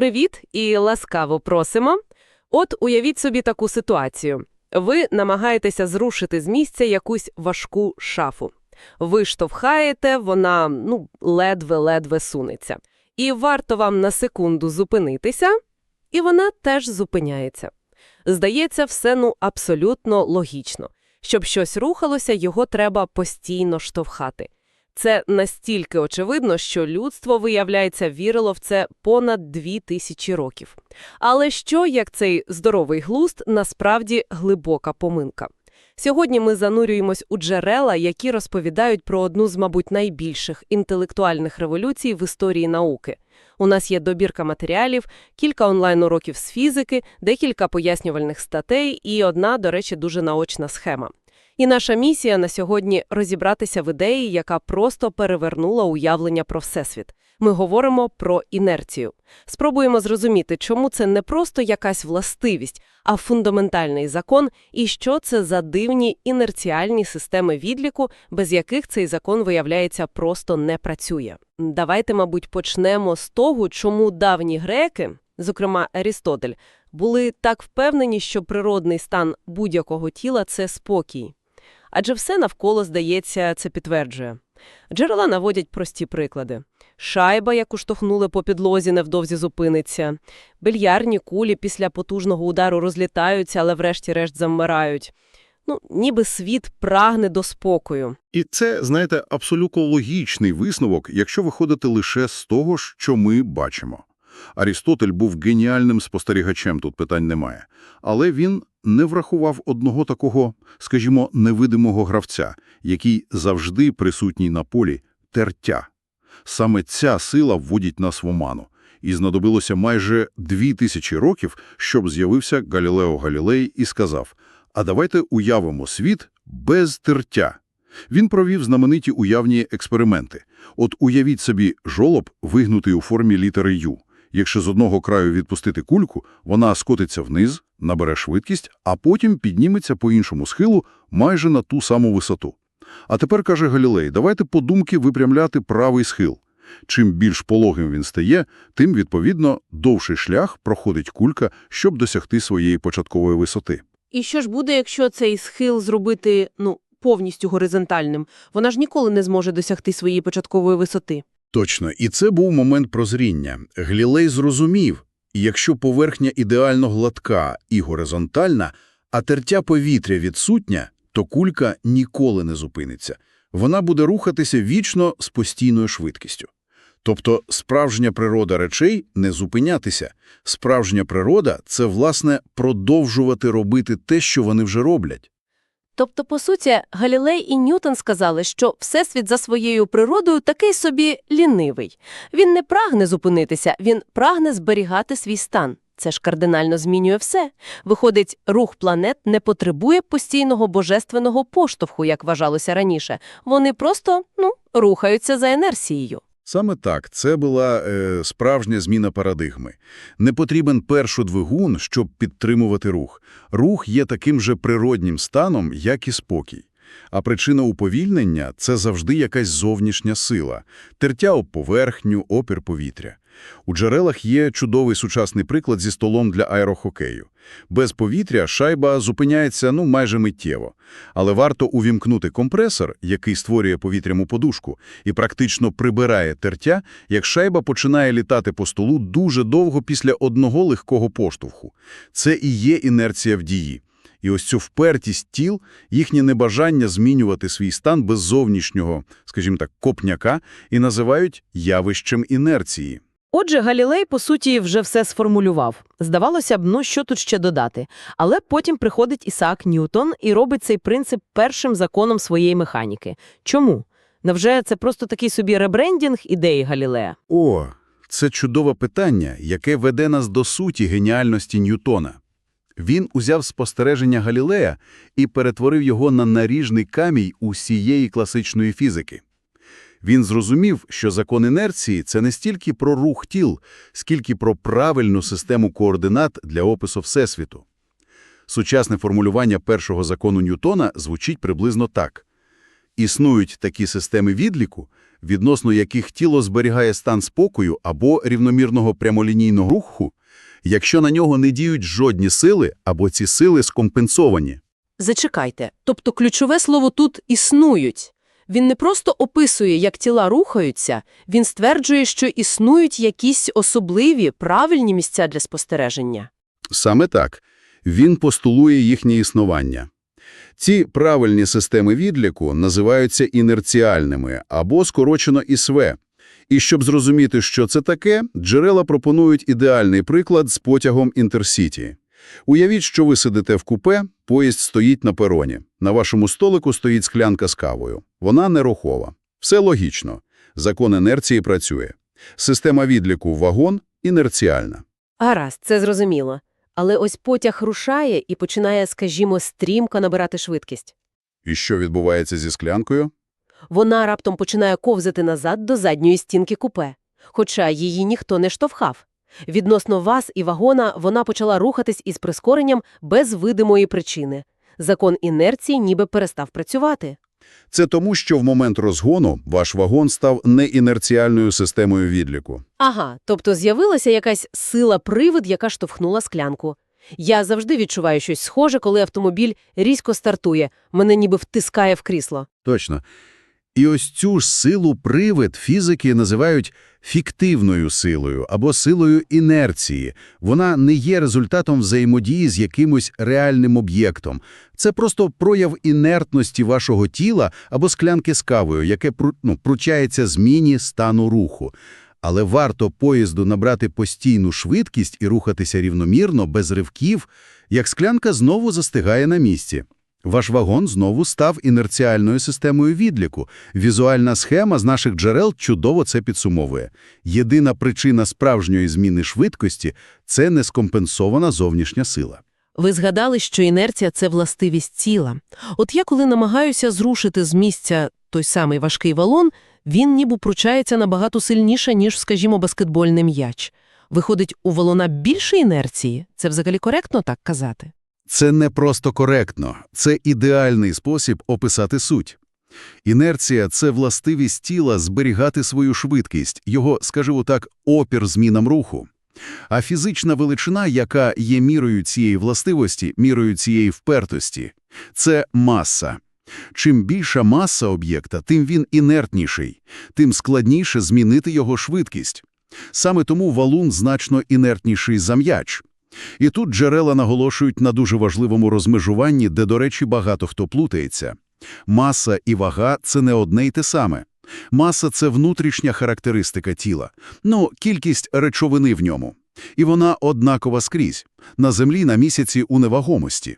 Привіт і ласкаво просимо. От уявіть собі таку ситуацію. Ви намагаєтеся зрушити з місця якусь важку шафу. Ви штовхаєте, вона ну, ледве-ледве сунеться. І варто вам на секунду зупинитися, і вона теж зупиняється. Здається, все ну абсолютно логічно. Щоб щось рухалося, його треба постійно штовхати. Це настільки очевидно, що людство, виявляється, вірило в це понад дві тисячі років. Але що, як цей здоровий глузд, насправді глибока помилка? Сьогодні ми занурюємось у джерела, які розповідають про одну з, мабуть, найбільших інтелектуальних революцій в історії науки. У нас є добірка матеріалів, кілька онлайн-уроків з фізики, декілька пояснювальних статей і одна, до речі, дуже наочна схема. І наша місія на сьогодні – розібратися в ідеї, яка просто перевернула уявлення про Всесвіт. Ми говоримо про інерцію. Спробуємо зрозуміти, чому це не просто якась властивість, а фундаментальний закон, і що це за дивні інерціальні системи відліку, без яких цей закон, виявляється, просто не працює. Давайте, мабуть, почнемо з того, чому давні греки, зокрема Арістотель, були так впевнені, що природний стан будь-якого тіла – це спокій. Адже все навколо, здається, це підтверджує. Джерела наводять прості приклади. Шайба, яку штовхнули по підлозі, невдовзі зупиниться. Більярдні кулі після потужного удару розлітаються, але врешті-решт замирають. Ну, ніби світ прагне до спокою. І це, знаєте, абсолютно логічний висновок, якщо виходити лише з того, що ми бачимо. Арістотель був геніальним спостерігачем, тут питань немає. Але він не врахував одного такого, скажімо, невидимого гравця, який завжди присутній на полі – тертя. Саме ця сила вводить нас в оману. І знадобилося майже дві тисячі років, щоб з'явився Галілео Галілей і сказав «А давайте уявимо світ без тертя». Він провів знамениті уявні експерименти. От уявіть собі жолоб, вигнутий у формі літери «Ю». Якщо з одного краю відпустити кульку, вона скотиться вниз, набере швидкість, а потім підніметься по іншому схилу майже на ту саму висоту. А тепер, каже Галілей, давайте подумки випрямляти правий схил. Чим більш пологим він стає, тим, відповідно, довший шлях проходить кулька, щоб досягти своєї початкової висоти. І що ж буде, якщо цей схил зробити, ну, повністю горизонтальним? Вона ж ніколи не зможе досягти своєї початкової висоти. Точно, і це був момент прозріння. Глілей зрозумів, якщо поверхня ідеально гладка і горизонтальна, а тертя повітря відсутня, то кулька ніколи не зупиниться. Вона буде рухатися вічно з постійною швидкістю. Тобто справжня природа речей – не зупинятися. Справжня природа – це, власне, продовжувати робити те, що вони вже роблять. Тобто, по суті, Галілей і Ньютон сказали, що Всесвіт за своєю природою такий собі лінивий. Він не прагне зупинитися, він прагне зберігати свій стан. Це ж кардинально змінює все. Виходить, рух планет не потребує постійного божественного поштовху, як вважалося раніше. Вони просто, ну, рухаються за інерцією. Саме так, це була е, справжня зміна парадигми. Не потрібен перший двигун, щоб підтримувати рух. Рух є таким же природнім станом, як і спокій. А причина уповільнення – це завжди якась зовнішня сила – тертя об поверхню, опір повітря. У джерелах є чудовий сучасний приклад зі столом для аерохокею. Без повітря шайба зупиняється ну майже миттєво. Але варто увімкнути компресор, який створює повітряну подушку, і практично прибирає тертя, як шайба починає літати по столу дуже довго після одного легкого поштовху. Це і є інерція в дії. І ось цю впертість тіл, їхнє небажання змінювати свій стан без зовнішнього, скажімо так, копняка, і називають явищем інерції. Отже, Галілей, по суті, вже все сформулював. Здавалося б, ну що тут ще додати. Але потім приходить Ісаак Ньютон і робить цей принцип першим законом своєї механіки. Чому? Невже це просто такий собі ребрендінг ідеї Галілея? О, це чудове питання, яке веде нас до суті геніальності Ньютона. Він узяв спостереження Галілея і перетворив його на наріжний камінь усієї класичної фізики. Він зрозумів, що закон інерції – це не стільки про рух тіл, скільки про правильну систему координат для опису Всесвіту. Сучасне формулювання першого закону Ньютона звучить приблизно так. Існують такі системи відліку, відносно яких тіло зберігає стан спокою або рівномірного прямолінійного руху, якщо на нього не діють жодні сили або ці сили скомпенсовані. Зачекайте. Тобто ключове слово тут «існують». Він не просто описує, як тіла рухаються, він стверджує, що існують якісь особливі, правильні місця для спостереження. Саме так. Він постулує їхнє існування. Ці правильні системи відліку називаються інерціальними або скорочено ІСВ. І щоб зрозуміти, що це таке, джерела пропонують ідеальний приклад з потягом Інтерсіті. Уявіть, що ви сидите в купе, поїзд стоїть на пероні. На вашому столику стоїть склянка з кавою. Вона нерухова. Все логічно. Закон інерції працює. Система відліку вагон інерціальна. Гаразд, це зрозуміло. Але ось потяг рушає і починає, скажімо, стрімко набирати швидкість. І що відбувається зі склянкою? Вона раптом починає ковзати назад до задньої стінки купе, хоча її ніхто не штовхав. Відносно вас і вагона вона почала рухатись із прискоренням без видимої причини. Закон інерції ніби перестав працювати. Це тому, що в момент розгону ваш вагон став неінерціальною системою відліку. Ага, тобто з'явилася якась сила-привид, яка штовхнула склянку. Я завжди відчуваю щось схоже, коли автомобіль різко стартує, мене ніби втискає в крісло. Точно. І ось цю ж силу привид фізики називають фіктивною силою або силою інерції. Вона не є результатом взаємодії з якимось реальним об'єктом. Це просто прояв інертності вашого тіла або склянки з кавою, яке ну, пручається зміні стану руху. Але варто поїзду набрати постійну швидкість і рухатися рівномірно, без ривків, як склянка знову застигає на місці. Ваш вагон знову став інерціальною системою відліку. Візуальна схема з наших джерел чудово це підсумовує. Єдина причина справжньої зміни швидкості – це нескомпенсована зовнішня сила. Ви згадали, що інерція – це властивість тіла. От я коли намагаюся зрушити з місця той самий важкий валон, він ніби пручається набагато сильніше, ніж, скажімо, баскетбольний м'яч. Виходить, у валона більше інерції? Це взагалі коректно так казати? Це не просто коректно, це ідеальний спосіб описати суть. Інерція – це властивість тіла зберігати свою швидкість, його, скажімо так, опір змінам руху. А фізична величина, яка є мірою цієї властивості, мірою цієї впертості – це маса. Чим більша маса об'єкта, тим він інертніший, тим складніше змінити його швидкість. Саме тому валун значно інертніший за м'яч. І тут джерела наголошують на дуже важливому розмежуванні, де, до речі, багато хто плутається. Маса і вага – це не одне й те саме. Маса – це внутрішня характеристика тіла, ну, кількість речовини в ньому. І вона однакова скрізь – на землі, на місяці, у невагомості.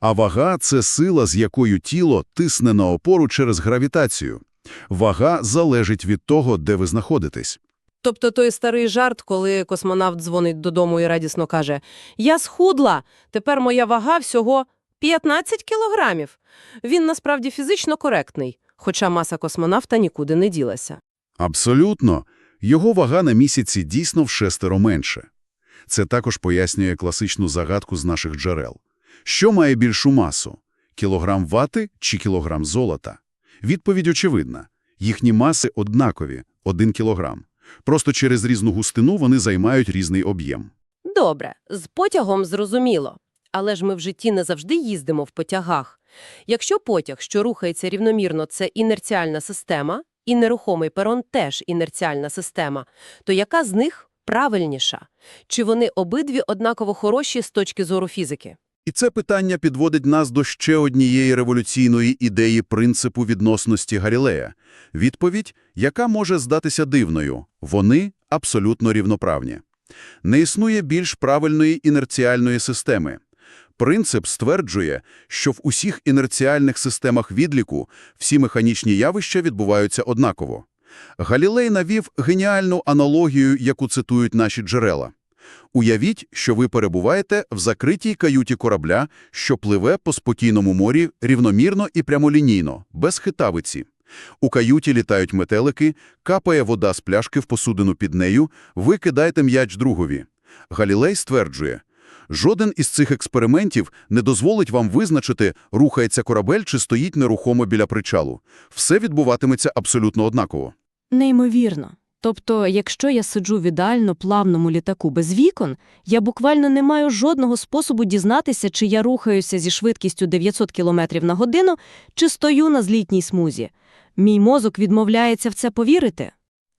А вага – це сила, з якою тіло тисне на опору через гравітацію. Вага залежить від того, де ви знаходитесь. Тобто той старий жарт, коли космонавт дзвонить додому і радісно каже «Я схудла, тепер моя вага всього 15 кілограмів». Він насправді фізично коректний, хоча маса космонавта нікуди не ділася. Абсолютно. Його вага на місяці дійсно в шестеро менше. Це також пояснює класичну загадку з наших джерел. Що має більшу масу? Кілограм вати чи кілограм золота? Відповідь очевидна. Їхні маси однакові – один кілограм. Просто через різну густину вони займають різний об'єм. Добре, з потягом зрозуміло. Але ж ми в житті не завжди їздимо в потягах. Якщо потяг, що рухається рівномірно, це інерціальна система, і нерухомий перон теж інерціальна система, то яка з них правильніша? Чи вони обидві однаково хороші з точки зору фізики? І це питання підводить нас до ще однієї революційної ідеї принципу відносності Галілея. Відповідь, яка може здатися дивною – вони абсолютно рівноправні. Не існує більш правильної інерціальної системи. Принцип стверджує, що в усіх інерціальних системах відліку всі механічні явища відбуваються однаково. Галілей навів геніальну аналогію, яку цитують наші джерела. Уявіть, що ви перебуваєте в закритій каюті корабля, що пливе по спокійному морі рівномірно і прямолінійно, без хитавиці. У каюті літають метелики, капає вода з пляшки в посудину під нею, ви кидаєте м'яч другові. Галілей стверджує, жоден із цих експериментів не дозволить вам визначити, рухається корабель чи стоїть нерухомо біля причалу. Все відбуватиметься абсолютно однаково. Неймовірно. Тобто, якщо я сиджу в ідеально плавному літаку без вікон, я буквально не маю жодного способу дізнатися, чи я рухаюся зі швидкістю 900 км на годину, чи стою на злітній смузі. Мій мозок відмовляється в це повірити.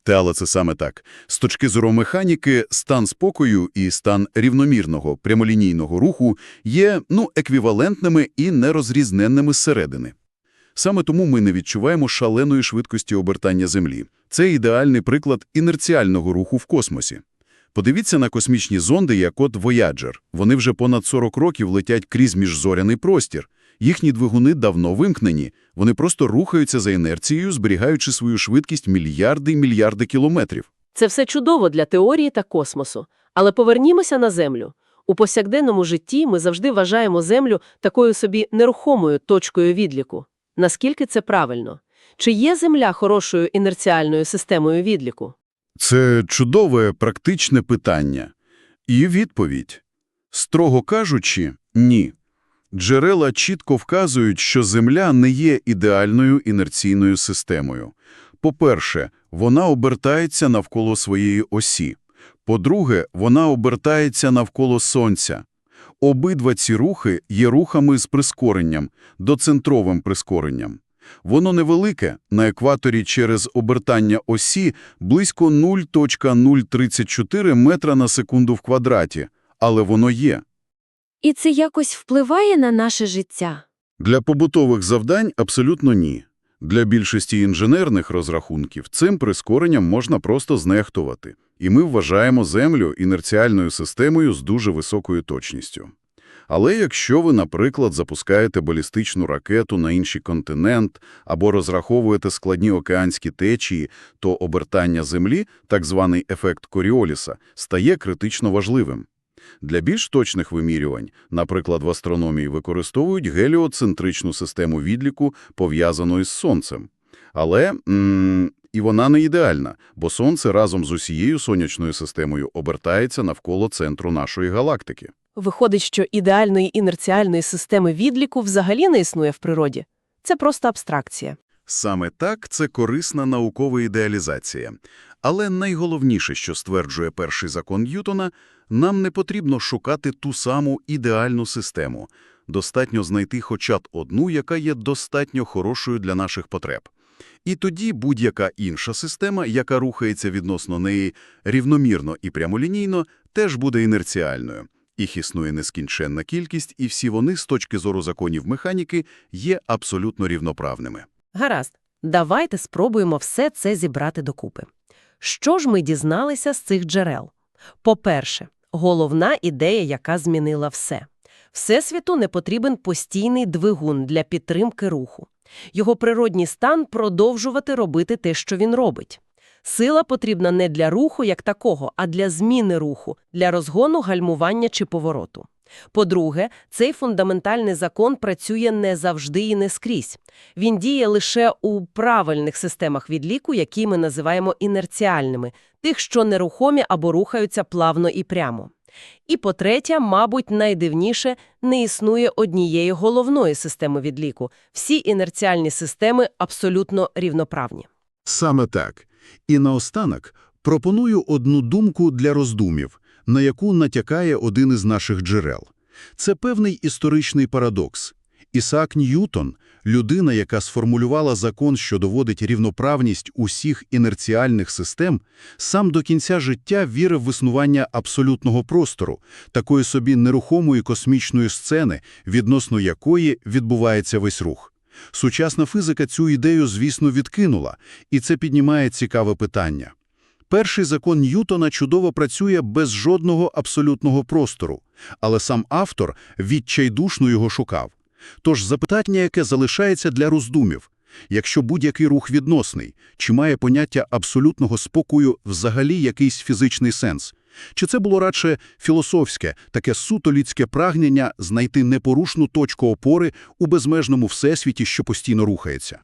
Та, але це саме так. З точки зору механіки, стан спокою і стан рівномірного прямолінійного руху є, ну, еквівалентними і нерозрізненними зсередини. Саме тому ми не відчуваємо шаленої швидкості обертання Землі. Це ідеальний приклад інерціального руху в космосі. Подивіться на космічні зонди, як от Voyager. Вони вже понад 40 років летять крізь міжзоряний простір. Їхні двигуни давно вимкнені. Вони просто рухаються за інерцією, зберігаючи свою швидкість мільярди й мільярди кілометрів. Це все чудово для теорії та космосу. Але повернімося на Землю. У повсякденному житті ми завжди вважаємо Землю такою собі нерухомою точкою відліку. Наскільки це правильно? Чи є Земля хорошою інерціальною системою відліку? Це чудове практичне питання. І відповідь. Строго кажучи, ні. Джерела чітко вказують, що Земля не є ідеальною інерційною системою. По-перше, вона обертається навколо своєї осі. По-друге, вона обертається навколо Сонця. Обидва ці рухи є рухами з прискоренням, доцентровим прискоренням. Воно невелике, на екваторі через обертання осі близько 0.034 метра на секунду в квадраті, але воно є. І це якось впливає на наше життя. Для побутових завдань абсолютно ні. Для більшості інженерних розрахунків цим прискоренням можна просто знехтувати. І ми вважаємо Землю інерціальною системою з дуже високою точністю. Але якщо ви, наприклад, запускаєте балістичну ракету на інший континент або розраховуєте складні океанські течії, то обертання Землі, так званий ефект Коріоліса, стає критично важливим. Для більш точних вимірювань, наприклад, в астрономії використовують геліоцентричну систему відліку, пов'язану із Сонцем. Але м і вона не ідеальна, бо Сонце разом з усією сонячною системою обертається навколо центру нашої галактики. Виходить, що ідеальної інерціальної системи відліку взагалі не існує в природі. Це просто абстракція. Саме так це корисна наукова ідеалізація. Але найголовніше, що стверджує перший закон Ньютона, нам не потрібно шукати ту саму ідеальну систему. Достатньо знайти хоча б одну, яка є достатньо хорошою для наших потреб. І тоді будь-яка інша система, яка рухається відносно неї рівномірно і прямолінійно, теж буде інерціальною. Їх існує нескінченна кількість, і всі вони, з точки зору законів механіки, є абсолютно рівноправними. Гаразд, давайте спробуємо все це зібрати докупи. Що ж ми дізналися з цих джерел? По-перше, головна ідея, яка змінила все. Всесвіту не потрібен постійний двигун для підтримки руху. Його природній стан – продовжувати робити те, що він робить. Сила потрібна не для руху як такого, а для зміни руху, для розгону, гальмування чи повороту. По-друге, цей фундаментальний закон працює не завжди і не скрізь. Він діє лише у правильних системах відліку, які ми називаємо інерціальними, тих, що нерухомі або рухаються плавно і прямо. І по-третє, мабуть, найдивніше, не існує однієї головної системи відліку. Всі інерціальні системи абсолютно рівноправні. Саме так. І наостанок пропоную одну думку для роздумів, на яку натякає один із наших джерел. Це певний історичний парадокс. Ісаак Ньютон – людина, яка сформулювала закон, що доводить рівноправність усіх інерціальних систем, сам до кінця життя вірив в існування абсолютного простору, такої собі нерухомої космічної сцени, відносно якої відбувається весь рух. Сучасна фізика цю ідею, звісно, відкинула, і це піднімає цікаве питання. Перший закон Ньютона чудово працює без жодного абсолютного простору, але сам автор відчайдушно його шукав. Тож запитання, яке залишається для роздумів, якщо будь-який рух відносний, чи має поняття абсолютного спокою взагалі якийсь фізичний сенс? Чи це було радше філософське, таке суто людське прагнення знайти непорушну точку опори у безмежному всесвіті, що постійно рухається?